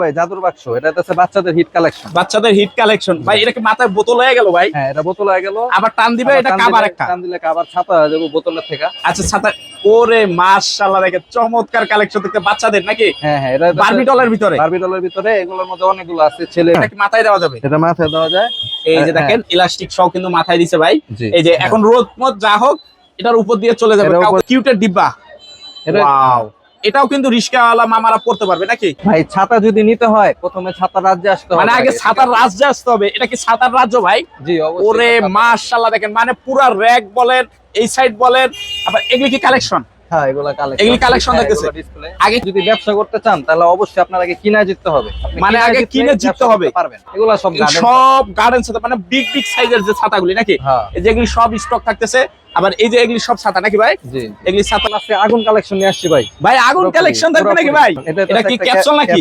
ভাই জাদুর বাক্স। এটা হচ্ছে বাচ্চাদের হিট কালেকশন বাচ্চাদের হিট কালেকশন ভাই এটা কি মাথায় বোতল হয়ে গেল ভাই? হ্যাঁ এটা বোতল হয়ে গেল। আবার টান দিবে এটা কাবার একটা। টান দিলে কাবার ছাতা হয়ে যাবে বোতলের থেকে। আচ্ছা ছাতা ওরে মাশাআল্লাহ দেখে চমৎকার কালেকশন দেখতে বাচ্চাদের নাকি? হ্যাঁ হ্যাঁ এটা বারবি ডলের ভিতরে। বারবি ডলের ভিতরে এগুলোর মধ্যে অনেকগুলো আছে ছেলে এটা কি মাথায় দেওয়া যাবে? এটা মাথায় দেওয়া যায়। এই যে হ্যাঁ। দেখেন ইলাস্টিক সহ কিন্তু মাথায় দিছে ভাই। এই যে এখন রোদ মত যা হোক এটার উপর দিয়ে চলে যাবে কিউটের ডিব্বা। ওয়াও এটাও কিন্তু রিস্কাওয়ালা মামারা পড়তে পারবে নাকি? ভাই ছাতা যদি নিতে হয় প্রথমে ছাতা রাজ্যে আসতে হবে। মানে আগে ছাতার রাজ্যে আসতে হবে। এটা কি ছাতার রাজ্য ভাই? জি অবশ্যই ওরে মাশাআল্লাহ দেখেন মানে পুরা র‍্যাক বলেন এই সাইড বলেন আবার এগুলি কি কালেকশন হ্যাঁ এগুলা কালেকশন এগুলি collection দেখতেছে? আগে যদি ব্যবসা করতে চান তাহলে অবশ্যই আপনার আগে কিনে জিততে হবে। মানে আগে কিনে জিততে হবে। পারবেন। এগুলা সব সব গার্ডেন ছাতা মানে বিগ বিগ সাইজের যে ছাতাগুলি নাকি? হ্যাঁ। এই যে সব স্টক থাকতেছে। আবার এই যে এগুলি সব ছাতা নাকি ভাই? এগুলি ছাতা আজকে আগুন কালেকশন নিয়ে আসছি ভাই। ভাই আগুন কালেকশন থাকবে নাকি ভাই? এটা এটা কি ক্যাপসুল নাকি?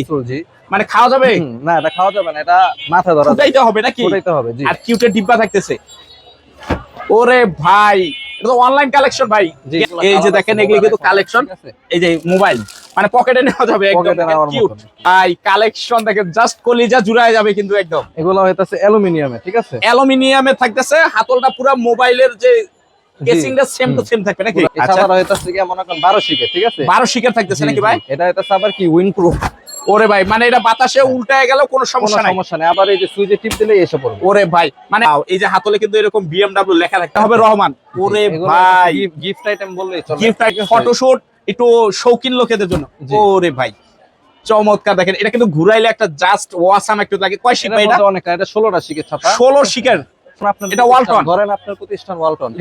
মানে খাওয়া যাবে? না এটা খাওয়া যাবে না এটা মাথা ধরা ফুটাইতে হবে নাকি? ফুটাইতে হবে জি। আর কিউটের ডিব্বা থাকতেছে। ওরে ভাই এটা তো অনলাইন কালেকশন ভাই। এই যে দেখেন এগুলি কিন্তু কালেকশন এই যে মোবাইল মানে পকেটে নেওয়া যাবে একদম। কিউট ভাই কালেকশন দেখেন জাস্ট কলিজা জুড়ায় যাবে কিন্তু একদম। এগুলো হইতাছে অ্যালুমিনিয়ামে ঠিক আছে? অ্যালুমিনিয়ামে থাকতেছে হাতলটা পুরো মোবাইলের যে কেসিংটা সেম টু সেম থাকবে নাকি? আচ্ছা। এছাড়া হইতাছে কি মনে করেন 12 শিকে ঠিক আছে? বারো শিকার থাকতেছে নাকি ভাই? এটা হইতাছে আবার কি উইন্ড প্রুফ ওরে ভাই মানে এটা বাতাসে উল্টায় গেল কোনো সমস্যা নাই। সমস্যা নেই। আবার এই যে সুইচে টিপ দিলে এসে পড়বে। ওরে ভাই মানে এই যে হাতলে কিন্তু এরকম বিএমডব্লিউ লেখা থাকতে হবে রহমান। ওরে ভাই। গিফট আইটেম বললেই চলে। গিফট আছে? ফটোশুট একটু শৌখিন লোকেদের জন্য। ওরে ভাই চমৎকার দেখেন। এটা কিন্তু ঘুরাইলে একটা জাস্ট ওয়াসাম একটু লাগে। কয় ভাই এটা? অনেকটা এটা 16টা শিকের ছাতা ষোলো শিকার আপনার এটা ওয়ালটন। ধরেন আপনার প্রতিষ্ঠান ওয়ালটন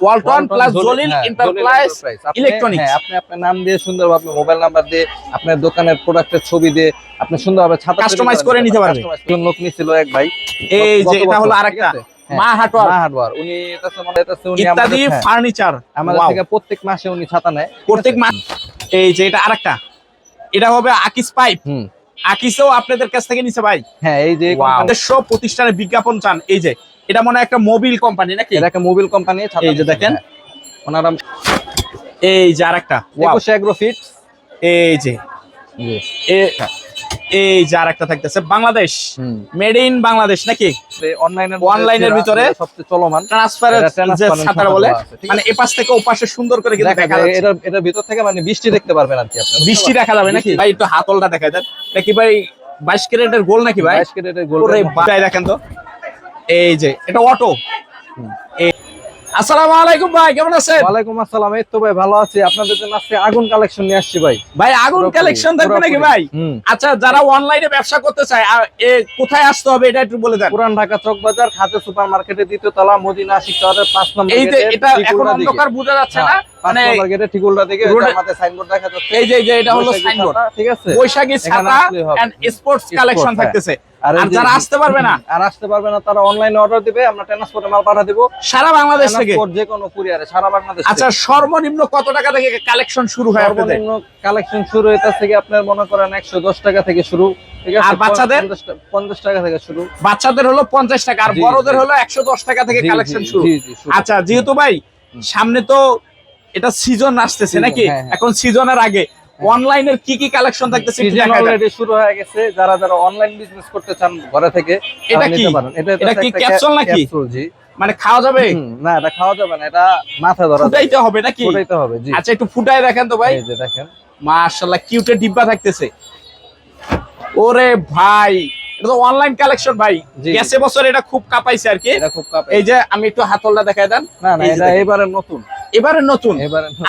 ওয়ালটন প্লাস জলিল- জলিল হ্যাঁ, এন্টারপ্রাইজ ইলেকট্রনিক্স হ্যাঁ, আপনি আপনার নাম দিয়ে সুন্দরভাবে মোবাইল নাম্বার দিয়ে আপনার দোকানের প্রোডাক্টের ছবি দিয়ে আপনি সুন্দরভাবে ছাতা Customize করে নিতে পারবে। একজন লোক নিছিল এক ভাই। এই যে এটা হলো আরেকটা। ঠিক আছে? হ্যাঁ, মা হাটওয়ার মা হার্ডওয়ার উনি এটাছে মনে হইতাছে উনি ইত্যাদি ফার্নিচার আমাদের থেকে প্রত্যেক মাসে উনি ছাতা নেয় প্রত্যেক মাস এই যে এটা আরেকটা। এটা হবে আকিস পাইপ হুম। আকিসও আপনাদের কাছ থেকে নিছে ভাই। হ্যাঁ এই যে প্রতিষ্ঠানের বিজ্ঞাপন চান। এই যে এটা মনে হয় একটা মোবিল কোম্পানি নাকি? এটা একটা মোবিল কোম্পানি এই যে দেখেন। হ্যাঁ। ওনারা এই যে আরেকটা. একুশে এগ্রো ফিট এই যে। এই যে আরেকটা থাকতেছে বাংলাদেশ। মেড ইন বাংলাদেশ নাকি? অনলাইনের ভিতরে সবচেয়ে চলমান। ট্রান্সফারের এটা যে ছাতারা বলে মানে এপাশ থেকে ওপাশে সুন্দর করে কিন্তু দেখা যাচ্ছে। এটার এটার ভিতর থেকে মানে বৃষ্টি দেখতে পারবেন আর কি আপনি বৃষ্টি দেখা যাবে নাকি? ভাই একটু হাতলটা দেখা যায় এটা কি ভাই বাইশ ক্যারেটের গোল নাকি ভাই? 22 ক্যারেটের ভাই দেখেন তো। এই যে এটা অটো আসসালামু আলাইকুম ভাই কেমন আছেন? ওয়ালাইকুম আসসালাম এই তো ভাই ভালো আছি। আপনাদের জন্য আজকে আগুন কালেকশন নিয়ে আসছি ভাই। ভাই আগুন কালেকশন থাকবে নাকি ভাই? আচ্ছা যারা অনলাইনে ব্যবসা করতে চায় এ কোথায় আসতে হবে এটা একটু বলে দেন। পুরান ঢাকা চক বাজার খাতে সুপার মার্কেটে দ্বিতীয় তলা মদিনা টাওয়ারের পাঁচ নম্বর এই যে এটা এখন অন্ধকার বোঝা যাচ্ছে না। মানে ঠিক উল্টা দিকে আমাদের সাইনবোর্ড দেখা যাচ্ছে। এই যে যে এটা হলো সাইনবোর্ড ঠিক আছে? বৈশাখী ছাতা এন্ড স্পোর্টস কালেকশন। থাকতেছে। আর এই আর যে- যারা আসতে পারবে না আর আসতে পারবে না তারা অনলাইনে অর্ডার দিবে আমরা ট্রান্সপোর্টে মাল পাঠা দিব। সারা বাংলাদেশ থেকে? যে কোনো কুরিয়ারে সারা বাংলাদেশ আচ্ছা সর্বনিম্ন কত টাকা থেকে কালেকশন শুরু হয় সর্বনিম্ন কালেকশন শুরু হইতে থেকে আপনার মনে করেন একশো দশ টাকা থেকে শুরু আর বাচ্চাদের? 50 পঞ্চাশ টাকা থেকে শুরু। বাচ্চাদের হলো পঞ্চাশ টাকা আর বড়দের হলো একশো দশ টাকা থেকে কালেকশন শুরু। আচ্ছা যেহেতু ভাই সামনে তো এটা সিজন আসতেছে নাকি? হ্যাঁ, হ্যাঁ। এখন সিজনের আগে অনলাইনের কি কি কালেকশন থাকতেছে দেখায় দেন। already শুরু হয়ে গেছে। যারা যারা অনলাইন বিজনেস করতে চান ঘরে থেকে এটা কি? এটা কি একটা capsule ক্যা- নাকি? জি। মানে খাওয়া যাবে? না এটা খাওয়া যাবে না এটা মাথা ধরা। ফুটাইতে হবে নাকি? ফুটাইতে হবে জি। আচ্ছা একটু ফুটাই দেখেন তো ভাই। এই যে দেখেন। মাশাআল্লাহ কিউটের ডিব্বা থাকতেছে। ওরে ভাই এটা তো অনলাইন কালেকশন ভাই। গেছে বছর এটা খুব কাঁপাইছে আর কি। এটা খুব কাপে এই যে আমি একটু হাতলটা দেখাই দেন। না না এটা এবারে নতুন। এবারে নতুন।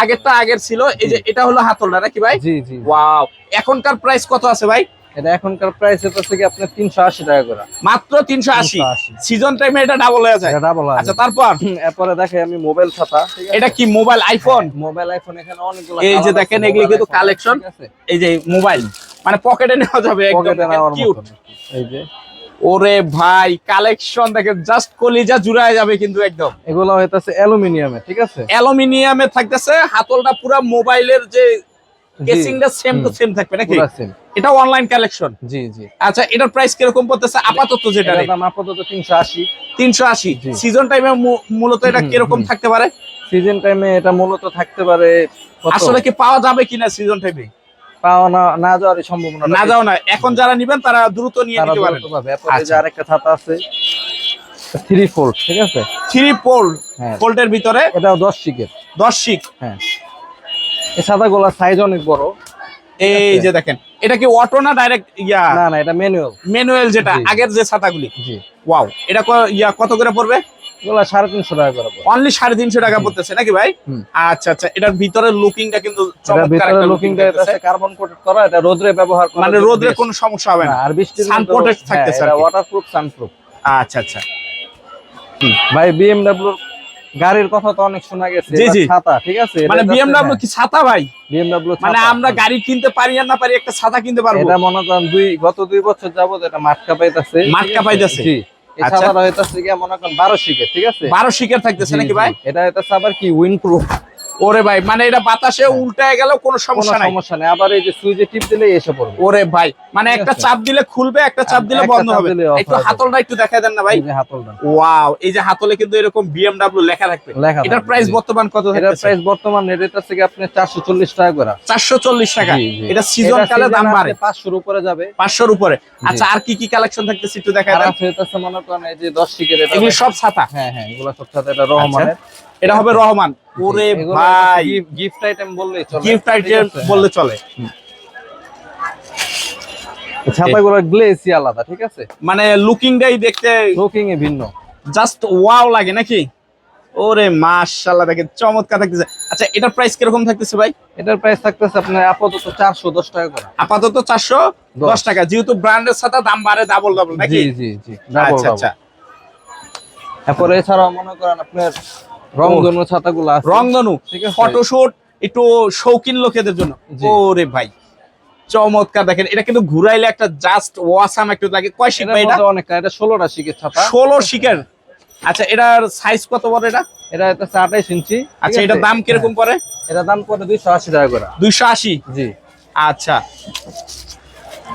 আগেরটা আগের ছিল এই যে এটা হলো হাতলটা নাকি ভাই? জি জি ওয়াও এখনকার প্রাইস কত আছে ভাই? এটা এখনকার প্রাইস হচ্ছে কি আপনার তিনশো আশি টাকা করে। মাত্র তিনশো আশি। 380 সিজন টাইমে এটা ডাবল হয়ে যায়। ডাবল আচ্ছা তারপর? এরপরে দেখে আমি মোবাইল ছাতা এটা কি মোবাইল আইফোন মোবাইল আইফোন এখানে অনেকগুলো এই যে দেখেন, এগুলি কিন্তু আছে? এই যে মোবাইল মানে পকেটে নেওয়া যাবে নেওয়ার কিউট এই যে ওরে ভাই কালেকশন দেখেন জাস্ট কলিজা জুড়ায় যাবে কিন্তু একদম। এগুলো হইতাছে অ্যালুমিনিয়ামে ঠিক আছে? অ্যালুমিনিয়ামে থাকতেছে হাতলটা পুরো মোবাইলের যে কেসিংটা সেম টু সেম থাকবে নাকি? এটা অনলাইন কালেকশন জি জি। আচ্ছা এটার প্রাইস কীরকম পড়তেছে? আপাতত যেটা দাম আপাতত তিনশো আশি। তিনশো আশি। জি। সিজন টাইমে মূলত এটা কীরকম থাকতে পারে? সিজন টাইমে এটা মূলত থাকতে পারে আসলে কি পাওয়া যাবে কিনা সিজন টাইমে পাওয়া না না যাওয়ার সম্ভাবনা না যাও না এখন যারা নিবেন তারা দ্রুত নিয়ে নিতে পারেন। আচ্ছা। আরেকটা ছাতা আছে থ্রি ফোল্ড ঠিক আছে? থ্রি ফোল্ডের ভিতরে? এটাও দশ শিকের দশ শিক হ্যাঁ। এই ছাতাগুলোর সাইজ অনেক বড়। এই যে দেখেন এটা কি অটো না ডাইরেক্ট ইয়া? না না এটা ম্যানুয়াল ম্যানুয়াল যেটা আগের যে ছাতাগুলি? জি। ওয়াও এটা ইয়া কত করে পড়বে? এগুলো সাড়ে তিনশো টাকা করে অনলি সাড়ে তিনশো টাকা পড়তেছে নাকি ভাই? আচ্ছা আচ্ছা এটার ভিতরের লুকিংটা কিন্তু ভিতরে একটা লুকিং looking দেখতেছে। কার্বন কোটেড করা এটা রোদ্রে ব্যবহার মানে রোদ্রে কোনো সমস্যা হবে না। আর বৃষ্টির Sun protect থাকতেছে ওয়াটারপ্রুফ সানপ্রুফ আচ্ছা আচ্ছা। ভাই বিএমডব্লিউ গাড়ির কথা তো অনেক শোনা গেছে। ছাতা ঠিক আছে? মানে বিএমডব্লিউ কি ছাতা ভাই? বিএমডব্লিউ মানে আমরা গাড়ি কিনতে পারি আর না পারি একটা ছাতা কিনতে পারব? এটা মনে করেন দুই গত দুই বছর যাবত এটা মাটকা পাইতাছে। মাটকা পাইতাছে? জি। এই আচ্ছা। ছাতাটা হইতাছে গিয়া মনে করেন বারো শিখে ঠিক আছে? বারো শিকের থাকতেছে নাকি ভাই? এটা এটা আবার কি উইন প্রুফ ওরে ভাই মানে এটা বাতাসে উল্টায় গেল কোনো সমস্যা নাই। সমস্যা নেই। আবার এই যে সুইচে টিপ দিলে এসে পড়বে। ওরে ভাই মানে একটা চাপ দিলে খুলবে একটা চাপ দিলে বন্ধ হবে। একটু হাতলটা একটু দেখাই দেন না ভাই। হাতলটা। ওয়াও এই যে হাতলে কিন্তু এরকম বিএমডব্লিউ লেখা থাকবে। লেখা এটার প্রাইস বর্তমান কত এটার প্রাইস বর্তমান রেট হইতাছে কি আপনি 440 টাকা করে। চারশো চল্লিশ টাকা। জি, জি। এটা সিজন কালে দাম বাড়ে। 500 এর উপরে যাবে। পাঁচশোর উপরে। আচ্ছা আর কি কি কালেকশন থাকতেছে একটু দেখা আর দেন। আছে হইতাছে মনে করেন এই যে 10 শিকের এটা এগুলি সব ছাতা। হ্যাঁ হ্যাঁ এগুলো সব সাথে এটা রহমানের। এটা হবে রহমান। ওরে ভাই। গিফট আইটেম বললেই চলে। গিফট আইটেম বললে চলে। ছাতাগুলোর গ্লেসই আলাদা ঠিক আছে? মানে লুকিংটাই দেখতে লুকিং এ ভিন্ন। জাস্ট ওয়াও লাগে নাকি? ওরে মাশাআল্লাহ দেখেন চমৎকার থাকতেছে আচ্ছা এটার প্রাইস কীরকম থাকতেছে ভাই? এটার প্রাইস থাকতেছে আপনার আপাতত 410 টাকা করে। আপাতত চারশো দশ। টাকা। যেহেতু ব্র্যান্ডের সাথে দাম বাড়ে ডাবল ডাবল নাকি? জি জি জি আচ্ছা আচ্ছা। তারপরে এছাড়াও মনে করেন আপনার রংধনু ছাতাগুলো আছে। রংধনু ফটোশুট একটু শৌখিন লোকেদের জন্য। ওরে ভাই চমৎকার দেখেন এটা কিন্তু ঘুরাইলে একটা জাস্ট ওয়াসাম একটু লাগে। কয় এটার ভাই এটা অনেক এটা 16টা শিকের ছাতা। ষোলো শিকের আচ্ছা এটার সাইজ কত বড় এটা? এটা হইতাছে 28 ইঞ্চি আচ্ছা? এটার দাম কীরকম পড়ে? হ্যাঁ, এটার দাম পড়ে 280 টাকা করে। দুইশো আশি? জি। আচ্ছা।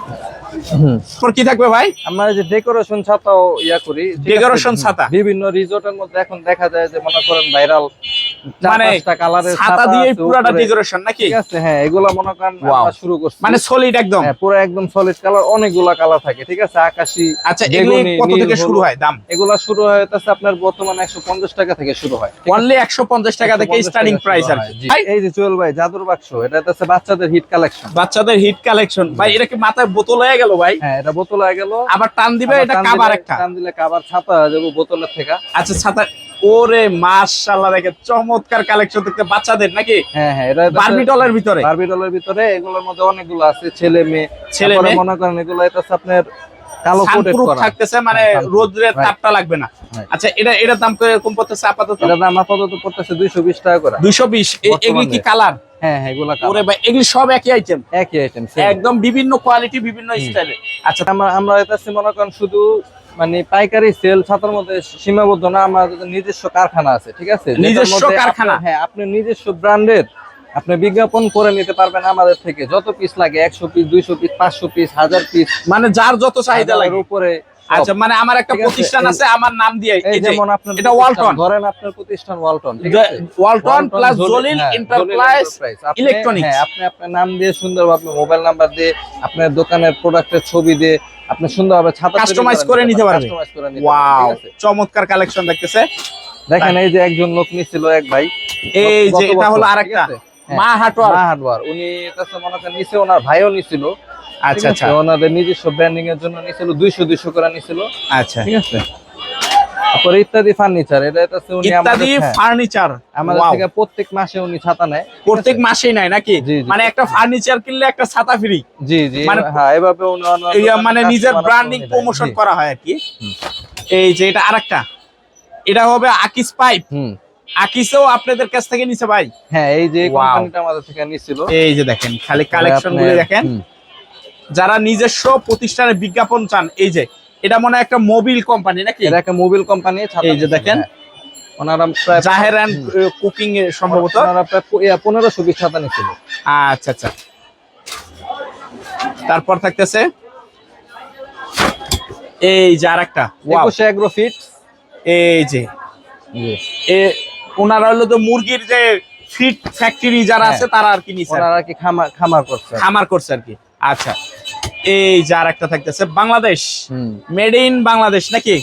তারপর কি থাকবে ভাই? আমরা যে ডেকোরেশন ছাতাও ইয়া করি? Decoration ছাতা? বিভিন্ন রিসোর্টের মধ্যে এখন দেখা যায় যে মনে করেন ভাইরাল মানে কালারের ছাতা দিয়ে পুরাটা ডেকোরেশন নাকি? ঠিক আছে হ্যাঁ এগুলা মনে করেন আমরা শুরু করছি। মানে সলিড একদম? হ্যাঁ পুরো একদম সলিড কালার অনেকগুলা কালার থাকে ঠিক আছে? আকাশি আচ্ছা এগুলি কত থেকে শুরু হয় দাম? এগুলা শুরু হইতেছে আপনার বর্তমানে একশো পঞ্চাশ টাকা থেকে শুরু হয় অনলি একশো পঞ্চাশ টাকা থেকে 150 স্টার্টিং প্রাইস আর হয়, ভাই, এই যে চুয়েল ভাই জাদুর বাক্স এটা হচ্ছে বাচ্চাদের হিট কালেকশন বাচ্চাদের হিট কালেকশন ভাই এটা কি মাথায় বোতল হয়ে গেল ভাই। হ্যাঁ এটা বোতল হয়ে গেল। আবার টান দিবে এটা কাবার একটা। টান দিলে কাবার ছাতা হয়ে যাব বোতলের থেকে। আচ্ছা ছাতা ওরে মাশাআল্লাহ দেখে চমৎকার কালেকশন দেখতে বাচ্চাদের নাকি? হ্যাঁ হ্যাঁ এটা বারবি ডলের ভিতরে। বারবি ডলের ভিতরে এগুলোর মধ্যে অনেকগুলো আছে ছেলে মেয়ে। ছেলে মেয়ে? মনে করেন এগুলো এটা আপনার কালো কোটেড করা। থাকতেছে মানে হ্যাঁ, তাপটা লাগবে না। আচ্ছা এটা এটার দাম এরকম পড়তেছে আপাতত? এটার দাম আপাতত পড়তেছে দুইশো বিশ টাকা করে। দুইশো বিশ। এগুলি কি কালার হ্যাঁ হ্যাঁ এগুলা ওরে ভাই এগুলি সব একই আইটেম একই আইটেম একদম বিভিন্ন কোয়ালিটি বিভিন্ন স্টাইলে আচ্ছা আমরা আমরা এটা মনে করেন শুধু মানে পাইকারি সেল ছাতার মধ্যে সীমাবদ্ধ না আমাদের নিজস্ব কারখানা আছে ঠিক আছে? নিজস্ব কারখানা? হ্যাঁ আপনি নিজস্ব ব্র্যান্ডের আপনি বিজ্ঞাপন করে নিতে পারবেন আমাদের থেকে। যত পিস লাগে একশো পিস দুইশো পিস পাঁচশো পিস হাজার পিস মানে যার যত চাহিদা লাগে। উপরে। আচ্ছা মানে আমার একটা প্রতিষ্ঠান আছে আমার নাম দিয়ে এই যেমন আপনার এটা ওয়ালটন ধরেন আপনার প্রতিষ্ঠান ওয়ালটন ঠিক আছে? ওয়ালটন প্লাস জলিল হ্যাঁ, এন্টারপ্রাইজ Electronics। হ্যাঁ, আপনি আপনার নাম দিয়ে সুন্দরভাবে মোবাইল নাম্বার দিয়ে আপনার দোকানের প্রোডাক্টের ছবি দিয়ে আপনি সুন্দরভাবে ছাতা করে নিতে। কাস্টমাইজ করে নিতে ওয়াও পারবে, চমৎকার কালেকশন দেখতেছে। দেখেন এই যে একজন লোক নিছিল এক ভাই। এই যে এটা হলো আরেকটা হ্যাঁ, মা হাটওয়ার। মা হার্ডওয়ার উনি এটা মনে করেন নিচে ওনার ভাইও নিছিল। আচ্ছা আচ্ছা। ওনাদের নিজস্ব ব্র্যান্ডিং এর জন্য নিছিল দুইশো দুইশো করে নিছিল আচ্ছা। ঠিক আছে? তারপরে ইত্যাদি ফার্নিচার এটা এটা উনি ইত্যাদি হ্যাঁ, ফার্নিচার আমাদের থেকে প্রত্যেক মাসে উনি ছাতা নেয় প্রত্যেক? মাসেই নাই নাকি। মানে একটা ফার্নিচার কিনলে একটা ছাতা ফ্রি জি জি মানে- হ্যাঁ এভাবে উনি মানে নিজের ব্র্যান্ডিং প্রমোশন করা হয় আর কি। এই যে এটা আরেকটা। এটা হবে আকিস পাইপ হুম। আকিসও আপনাদের কাছ থেকে নিছে ভাই? হ্যাঁ এই যে কোম্পানিটা আমাদের থেকে নিছিল। এই যে দেখেন খালি কালেকশনগুলো দেখেন। যারা নিজস্ব প্রতিষ্ঠানের বিজ্ঞাপন চান এই যে এটা মনে হয় একটা মোবিল কোম্পানি নাকি? এটা একটা মোবিল কোম্পানি এই যে দেখেন। ওনারা প্রায় জাহের অ্যান্ড কুকিং সম্ভবত। ওনারা প্রায় পনেরোশো পিস ছাতা নিছিল আচ্ছা আচ্ছা। তারপর থাকতেছে এই যে আরেকটা ওয়াও। একুশে এগ্রো ফিট এই যে এ ওনারা হলো তো মুরগির যে ফিট ফ্যাক্টরি যারা হ্যাঁ। আছে তারা আর কি নিছে আর কি খামার খামার করছে। খামার করছে আর কি। আচ্ছা এই যে আর একটা থাকতেছে বাংলাদেশ। মেড ইন বাংলাদেশ নাকি?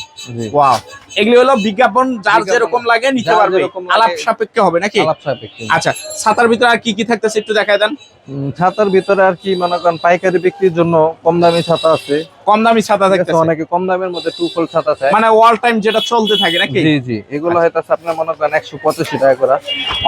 ওয়াও এগুলি হলো বিজ্ঞাপন যার যেরকম লাগে নিতে পারবে। আলাপ সাপেক্ষে হবে নাকি? আলাপ সাপেক্ষে। আচ্ছা ছাতার ভিতরে আর কি কি থাকতেছে একটু দেখায় দেন। ছাতার ভিতরে আর কি মনে করেন পাইকারি বিক্রির জন্য কম দামি ছাতা আছে। কম দামি ছাতা থাকতেছে অনেকে কম দামের মধ্যে টু ফোল ছাতা চায়। মানে অল টাইম যেটা চলতে থাকে নাকি? জি জি এগুলো হয়তো আপনার মনে করেন একশো পঁচাশি টাকা করে।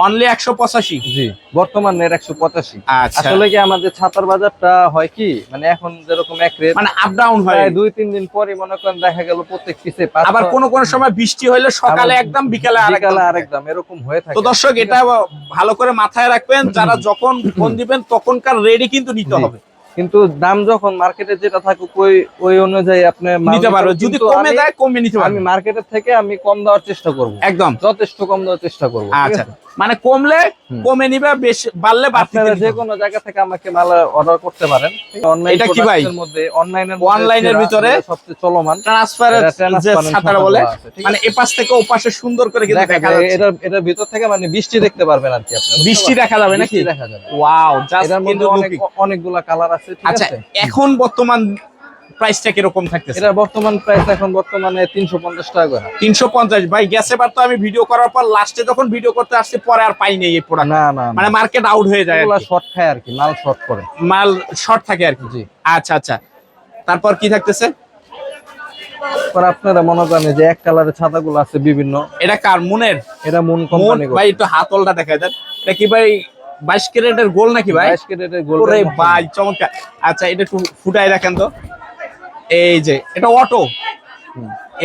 অনলি একশো পঁচাশি? জি বর্তমান একশো পঁচাশি। আচ্ছা। আসলে কি আমাদের ছাতার বাজারটা হয় কি? মানে এখন যেরকম এক রেট মানে আপ ডাউন হয়। দুই তিন দিন পরই মনে করেন দেখা গেল প্রত্যেক পিসে আবার কোন কোন সময় বৃষ্টি হইলে সকালে একদম বিকালে আরেক আরেকদম এরকম হয়ে থাকে। তো দর্শক এটা ভালো করে মাথায় রাখবেন যারা যখন ফোন দিবেন তখনকার রেডি কিন্তু নিতে হবে। কিন্তু দাম যখন মার্কেটে যেটা থাকুক ওই ওই অনুযায়ী আপনি নিতে পারো যদি কমে দেয় কমে নিতে আমি মার্কেটের থেকে আমি কম দেওয়ার চেষ্টা করব। একদম। যথেষ্ট কম দেওয়ার চেষ্টা করব আচ্ছা। মানে কমলে কমে নিবে বেশি বাড়লে আপনারা যে কোনো জায়গা থেকে আমাকে মাল অর্ডার করতে পারেন। অনলাইন এটা কি ভাই? মধ্যে অনলাইনের ভিতরে সবচেয়ে চলমান ট্রান্সফার যে বলে মানে? এপাশ থেকে ওপাশে সুন্দর করে কিন্তু দেখা যাচ্ছে। এটার এটার ভিতর থেকে মানে বৃষ্টি দেখতে পারবেন আর কি আপনি বৃষ্টি দেখা যাবে নাকি? দেখা যাবে। ওয়াও জাস্ট কিন্তু অনেক অনেকগুলা কালার আছে ঠিক আচ্ছা আছে? এখন বর্তমান প্রাইসটা কীরকম থাকতেছে? এটা বর্তমান প্রাইস এখন বর্তমানে তিনশো পঞ্চাশ টাকা করে। তিনশো পঞ্চাশ। ভাই গেছে বার তো আমি ভিডিও করার পর লাস্টে যখন ভিডিও করতে আসছে পরে আর পাই নাই এই প্রোডাক্ট না না মানে মার্কেট আউট হয়ে যায় এগুলা শর্ট খায় আর কি মাল শর্ট করে। মাল শর্ট থাকে আর কি। জি। আচ্ছা আচ্ছা। তারপর কি থাকতেছে? পরে আপনারা মনে করেন যে এক কালারের ছাতাগুলো আছে বিভিন্ন। এটা কার মুনের? এটা মুন কোম্পানি ভাই একটু হাতলটা দেখা দেন। এটা কি ভাই বাইশ ক্যারেটের গোল নাকি ভাই? বাইশ ক্যারেটের গোল ওরে ভাই চমৎকার। আচ্ছা এটা একটু ফুটাই রাখেন তো। এই যে এটা অটো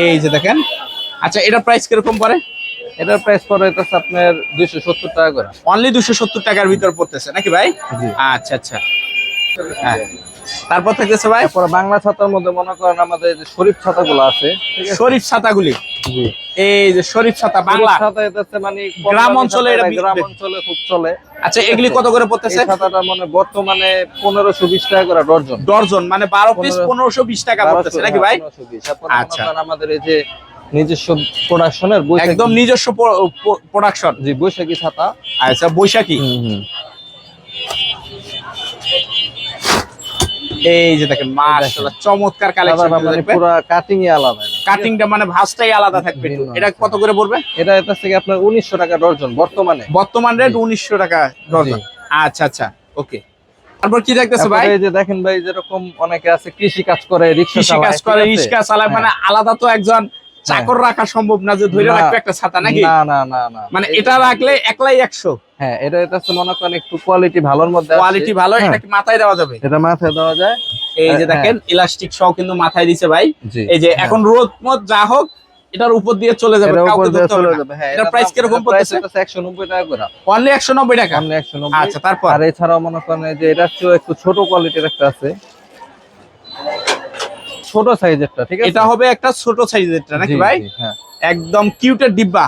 এই যে দেখেন। আচ্ছা এটা প্রাইস কীরকম পরে এটার প্রাইস পরে এটা আপনার দুইশো সত্তর টাকা করে। অনলি দুইশো সত্তর টাকার ভিতর পড়তেছে নাকি ভাই? আচ্ছা আচ্ছা। হ্যাঁ। তারপর থেকে ভাই? তারপরে বাংলা ছাতার মধ্যে মনে করেন আমাদের যে শরীফ ছাতাগুলো আছে? শরীফ ছাতাগুলি। জি। এই যে শরীফ ছাতা বাংলা। ছাতা হইতেছে মানে গ্রাম অঞ্চলে এটা এটা গ্রাম অঞ্চলে খুব চলে। আচ্ছা এগুলি কত করে পড়তেছে? ছাতাটা মানে বর্তমানে পনেরোশো বিশ টাকা করে ডর্জন। ডর্জন মানে বারো পিস পনেরো- পনেরোশো বিশ টাকা পড়তেছে নাকি ভাই? আচ্ছা। আমাদের এই যে নিজস্ব প্রোডাকশনের একদম নিজস্ব প্রোডাকশন জি বৈশাখী ছাতা। আচ্ছা বৈশাখী। এই যে দেখেন মাশাআল্লাহ চমৎকার কালেকশন মানে পুরো কাটিং এ আলাদা। কাটিংটা মানে ভাঁজটাই আলাদা থাকবে এটা কত করে পড়বে? এটা এটা থেকে আপনার উনিশশো টাকা ডর্জন বর্তমানে। বর্তমান রেট উনিশশো টাকা ডজন। আচ্ছা আচ্ছা ওকে। তারপর কি থাকতেছে ভাই? এই যে দেখেন ভাই যেরকম অনেকে আছে কৃষি কাজ করে রিক্সা কৃষি কাজ করে? রিক্সা চালায় মানে আলাদা তো একজন চাকর রাখা সম্ভব না যে ধরে। রাখবে একটা ছাতা নাকি? না না না না। মানে এটা রাখলে একলাই একশো। হ্যাঁ এটা এটা মনে করেন একটু কোয়ালিটি ভালোর মধ্যে কোয়ালিটি ভালো হ্যাঁ, এটা কি মাথায় দেওয়া যাবে? এটা মাথায় দেওয়া যায়। এই যে হ্যাঁ। দেখেন ইলাস্টিক সহ কিন্তু মাথায় দিছে ভাই। এই যে হ্যাঁ। এখন রোদ মত যা হোক এটার উপর দিয়ে চলে যাবে কাউকে ধরতে হবে না। হ্যাঁ, কীরকম এটার price পড়তেছে? হইতেছে 190 টাকা করে। অনলি একশো নব্বই টাকা? সামনে 190 আচ্ছা তারপর? আর এছাড়াও মনে করেন যে এটা একটু ছোট কোয়ালিটির একটা আছে। ছোট সাইজেরটা ঠিক আছে? এটা হবে একটা ছোট সাইজেরটা নাকি ভাই? হ্যাঁ। একদম কিউটের ডিব্বা।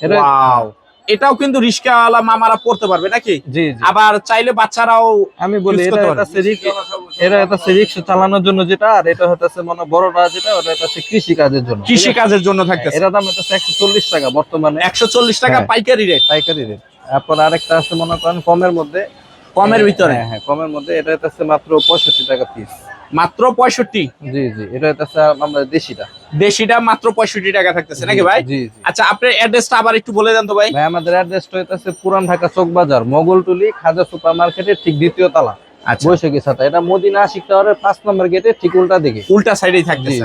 ওয়াও এটাও কিন্তু রিস্কাওয়ালা মামারা পড়তে পারবে নাকি? জি আবার চাইলে বাচ্চারাও আমি বলি use এটা করতে হচ্ছে এটা হচ্ছে রিক্সা চালানোর জন্য যেটা আর এটা হচ্ছে মানে বড়টা যেটা ওটা হচ্ছে কৃষি কাজের জন্য। কৃষি কাজের জন্য থাকতেছে। এটা দাম হচ্ছে একশো চল্লিশ টাকা বর্তমানে। একশো চল্লিশ টাকা হ্যাঁ। পাইকারি রেট পাইকারি রেট তারপর আরেকটা আছে মনে করেন কমের মধ্যে। কমের ভিতরে? হ্যাঁ হ্যাঁ কমের মধ্যে এটা হচ্ছে মাত্র পঁয়ষট্টি টাকা পিস মাত্র পঁয়ষট্টি? জি জি এটা আমরা দেশিটা। দেশিটা মাত্র পঁয়ষট্টি টাকা থাকতেছে নাকি ভাই? জি জি। আচ্ছা আপনার অ্যাড্রেসটা আবার একটু বলে দেন তো ভাই। ভাই আমাদের অ্যাড্রেসটা হচ্ছে পুরান ঢাকা চক বাজার মোগলটুলি খাজা সুপার মার্কেটের ঠিক দ্বিতীয় তালা। আচ্ছা। বৈশাখী ছাতা এটা মদিনা শিক্ষা পাঁচ নম্বর গেটে ঠিক উল্টা দিকে। উল্টা সাইডেই থাকতেছে।